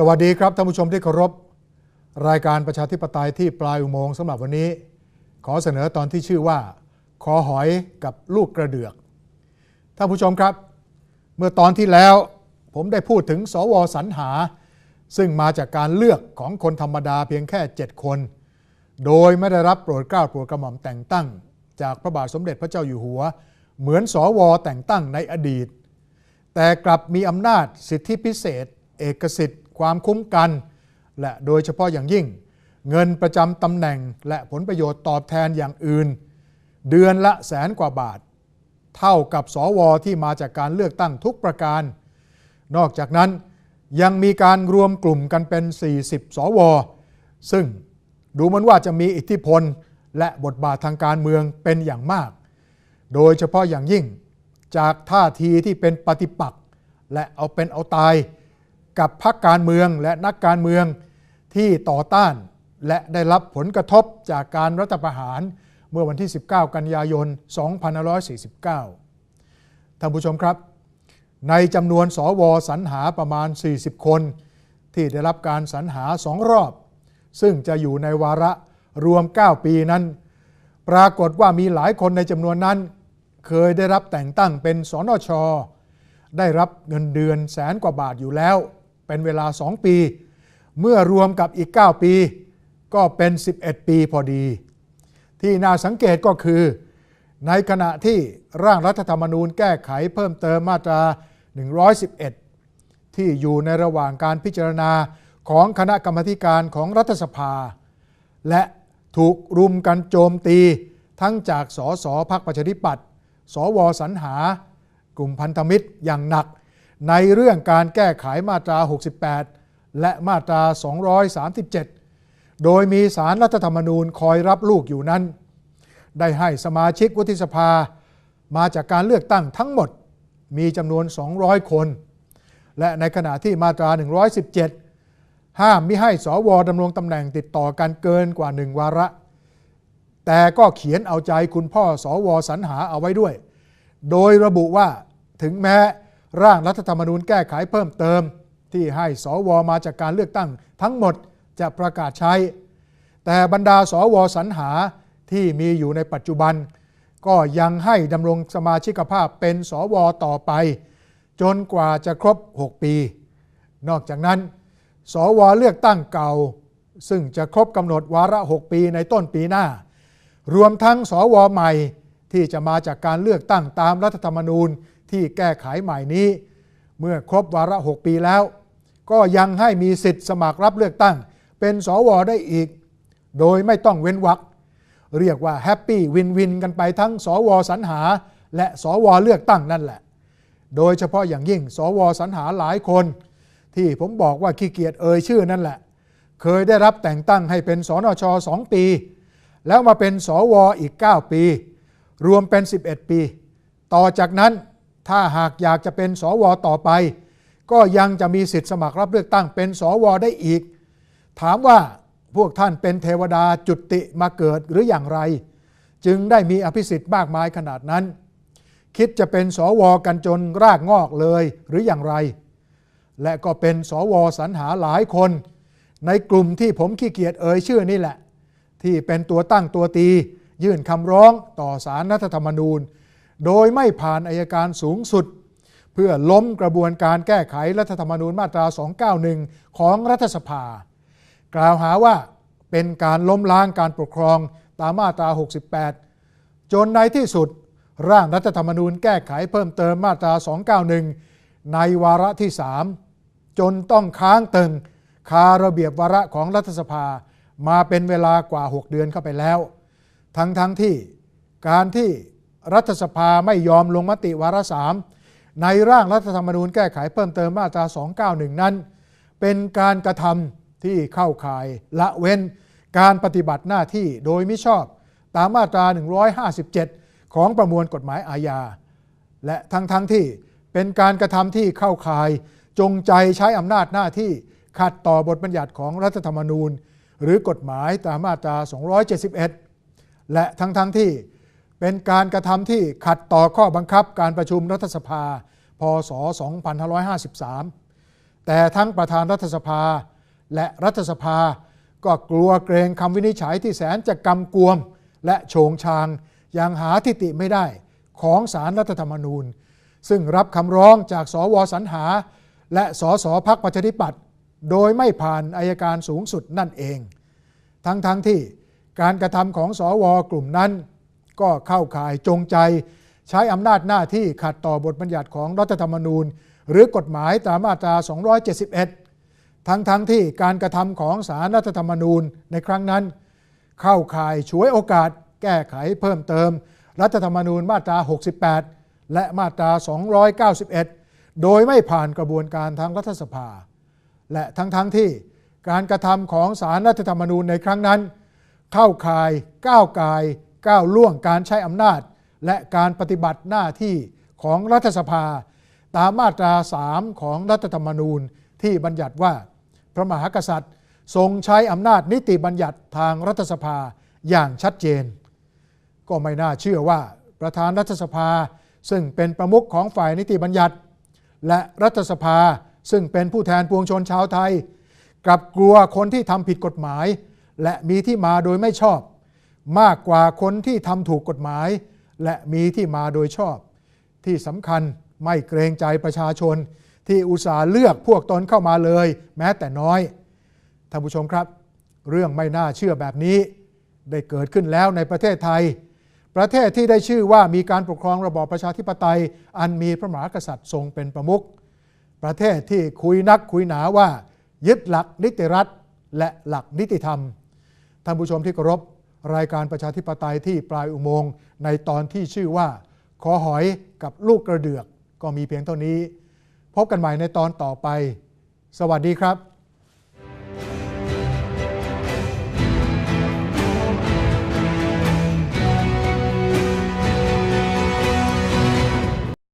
สวัสดีครับท่านผู้ชมที่เคารพ รายการประชาธิปไตยที่ปลายอุโมงค์สำหรับวันนี้ ขอเสนอตอนที่ชื่อว่า คอหอยกับลูกกระเดือก ท่านผู้ชมครับ เมื่อตอนที่แล้วผมได้พูดถึงสวสรรหา ซึ่งมาจากการเลือกของคนธรรมดาเพียงแค่ 7 คน โดยไม่ได้รับโปรดเกล้าโปรดกระหม่อมแต่งตั้ง จากพระบาทสมเด็จพระเจ้าอยู่หัว เหมือนสวแต่งตั้งในอดีต แต่กลับมีอำนาจสิทธิพิเศษ เอกสิทธิ์ ความคุ้มกัน และโดยเฉพาะอย่างยิ่ง เงินประจำตำแหน่งและผลประโยชน์ตอบแทนอย่างอื่น เดือนละแสนกว่าบาท เท่ากับสวที่มาจากการเลือกตั้งทุกประการ นอกจากนั้นยังมีการรวมกลุ่มกันเป็น 40สวซึ่งดูเหมือนว่าจะมีอิทธิพลและบทบาททางการเมืองเป็นอย่างมาก โดยเฉพาะอย่างยิ่งจากท่าทีที่เป็นปฏิปักษ์และเอาเป็นเอาตาย กับพรรคการเมืองและนักการเมืองที่ต่อต้าน และได้รับผลกระทบจากการรัฐประหารเมื่อวันที่ 19 กันยายน 2549 ท่านผู้ชมครับ ในจำนวนสวสรรหาประมาณ 40 คน ที่ได้รับการสรรหาสองรอบ ซึ่งจะอยู่ในวาระรวม 9 ปีนั้น ปรากฏว่ามีหลายคนในจำนวนนั้น เคยได้รับแต่งตั้งเป็นสนชได้รับเงินเดือนแสนกว่าบาทอยู่แล้ว เป็นเวลา 2 ปี เมื่อรวมกับอีก 9 ปี ก็เป็น 11 ปีพอดี ที่น่าสังเกตก็คือ ในขณะที่ร่างรัฐธรรมนูญแก้ไขเพิ่มเติมมาตรา 111 ที่อยู่ในระหว่างการพิจารณาของคณะกรรมการของรัฐสภา และถูกรุมกันโจมตีทั้งจากสสพักประชาธิปัตย์สวสรรหากลุ่มพันธมิตรอย่างหนัก ในเรื่องการแก้ไขมาตรา 68 และมาตรา 237 โดยมีสารรัฐธรรมนูญคอยรับลูกอยู่นั้น ได้ให้สมาชิกวุฒิสภา มาจากการเลือกตั้งทั้งหมดมีจำนวน 200 คน และในขณะที่มาตรา 117 ห้ามมิให้สวดำรงตำแหน่งติดต่อกันเกินกว่าหนึ่งวาระ แต่ก็เขียนเอาใจคุณพ่อสวสรรหาเอาไว้ด้วย โดยระบุว่าถึงแม้ ร่างรัฐธรรมนูญแก้ไขเพิ่มเติม ที่ให้สวมาจากการเลือกตั้งทั้งหมดจะประกาศใช้ แต่บรรดาสวสรรหาที่มีอยู่ในปัจจุบัน ก็ยังให้ดำรงสมาชิกภาพเป็นสวต่อไป จนกว่าจะครบ 6 ปี นอกจากนั้น สวเลือกตั้งเก่า ซึ่งจะครบกำหนดวาระ 6 ปีในต้นปีหน้า รวมทั้งสวใหม่ที่จะมาจากการเลือกตั้งตามรัฐธรรมนูญ ที่แก้ไขใหม่นี้ เมื่อครบวาระ 6 ปีแล้ว ก็ยังให้มีสิทธิ์สมัครรับเลือกตั้ง เป็นสวได้อีก โดยไม่ต้องเว้นวรรคเรียกว่าแฮปปี้วินวินกันไปทั้งสวสรรหา และสวเลือกตั้งนั่นแหละ โดยเฉพาะอย่างยิ่งสวสรรหาหลายคน ที่ผมบอกว่าขี้เกียจเอ่ยชื่อนั่นแหละ เคยได้รับแต่งตั้งให้เป็นสนชสองปี แล้วมาเป็นสวอีก 9 ปี รวมเป็น 11 ปี ต่อจากนั้น ถ้าหากอยากจะเป็นสวต่อไป ก็ยังจะมีสิทธิ์สมัครรับเลือกตั้งเป็นสวได้อีก ถามว่าพวกท่านเป็นเทวดาจุติมาเกิดหรืออย่างไร จึงได้มีอภิสิทธิ์มากมายขนาดนั้น คิดจะเป็นสวกันจนรากงอกเลยหรืออย่างไร และก็เป็นสวสรรหาหลายคน ในกลุ่มที่ผมขี้เกียจเอ่ยชื่อนี่แหละ ที่เป็นตัวตั้งตัวตี ยื่นคำร้องต่อสารรัฐธรรมนูญ โดยไม่ผ่านอายการสูงสุด เพื่อล้มกระบวนการแก้ไขรัฐธรรมนูญมาตรา 291 ของรัฐสภา กล่าวหาว่าเป็นการล้มล้างการปกครองตามมาตรา 68 จนในที่สุด ร่างรัฐธรรมนูญแก้ไขเพิ่มเติมมาตรา 291 ในวาระที่ 3 จนต้องค้างตึงคาระเบียบวาระของรัฐสภามาเป็นเวลากว่า 6 เดือนเข้าไปแล้ว ทั้งทั้งที่การที่ รัฐสภาไม่ยอมลงมติวาระสามในร่างรัฐธรรมนูญแก้ไขเพิ่มเติมมาตรา 291 นั้น เป็นการกระทำที่เข้าข่ายละเว้นการปฏิบัติหน้าที่โดยมิชอบตามมาตรา 157 ของประมวลกฎหมายอาญา และทั้งทั้งที่เป็นการกระทำที่เข้าข่ายจงใจใช้อำนาจหน้าที่ขัดต่อบทบัญญัติของรัฐธรรมนูญ หรือกฎหมายตามมาตรา 271 และทั้งทั้งที่ เป็นการกระทำที่ขัดต่อข้อบังคับการประชุมรัฐสภา พศ 2553 แต่ทั้งประธานรัฐสภาและรัฐสภาก็กลัวเกรงคำวินิจฉัยที่แสนจะกำกวม และโฉงชางอย่างหาทิติไม่ได้ของสารรัฐธรรมนูญ ซึ่งรับคำร้องจากสวสรรหา และสสพักประชาธิปัตย์โดยไม่ผ่านอายการสูงสุดนั่นเอง ทั้งๆทที่การกระทำของสวกลุ่มนั้น ก็เข้าข่ายจงใจ ใช้อำนาจหน้าที่ขัดต่อบทบัญญัติของรัฐธรรมนูญ หรือกฎหมายตามมาตรา 271 ทั้งๆทที่การกระทำของสารรัฐธรรมนูญในครั้งนั้น เข้าข่ายฉวยโอกาส แก้ไขเพิ่มเติม รัฐธรรมนูญมาตรา 68 และมาตรา 291 โดยไม่ผ่านกระบวนการทางรัฐสภา และทั้งๆทที่การกระทำของสารรัฐธรรมนูญในครั้งนั้น เข้าข่ายก้าวไกาย ก้าวล่วงการใช้อำนาจ และการปฏิบัติหน้าที่ของรัฐสภา ตามมาตรา 3 ของรัฐธรรมนูญที่บัญญัติว่า พระมหากษัตริย์ทรงใช้อำนาจนิติบัญญัติทางรัฐสภาอย่างชัดเจน ก็ไม่น่าเชื่อว่าประธานรัฐสภาซึ่งเป็นประมุขของฝ่ายนิติบัญญัติ และรัฐสภาซึ่งเป็นผู้แทนปวงชนชาวไทย กลับกลัวคนที่ทำผิดกฎหมาย และมีที่มาโดยไม่ชอบ มากกว่าคนที่ทำถูกกฎหมาย และมีที่มาโดยชอบ ที่สำคัญไม่เกรงใจประชาชน ที่อุตส่าห์เลือกพวกตนเข้ามาเลย แม้แต่น้อยท่านผู้ชมครับ เรื่องไม่น่าเชื่อแบบนี้ ได้เกิดขึ้นแล้วในประเทศไทย ประเทศที่ได้ชื่อว่ามีการปกครองระบอบประชาธิปไตย อันมีพระมหากษัตริย์ทรงเป็นประมุขประเทศที่คุยนักคุยหนาว่า ยึดหลักนิติรัฐและหลักนิติธรรมท่านผู้ชมที่เคารพ รายการประชาธิปไตยที่ปลายอุโมงค์ในตอนที่ชื่อว่า ขอหอยกับลูกกระเดือก ก็มีเพียงเท่านี้ พบกันใหม่ในตอนต่อไป สวัสดีครับ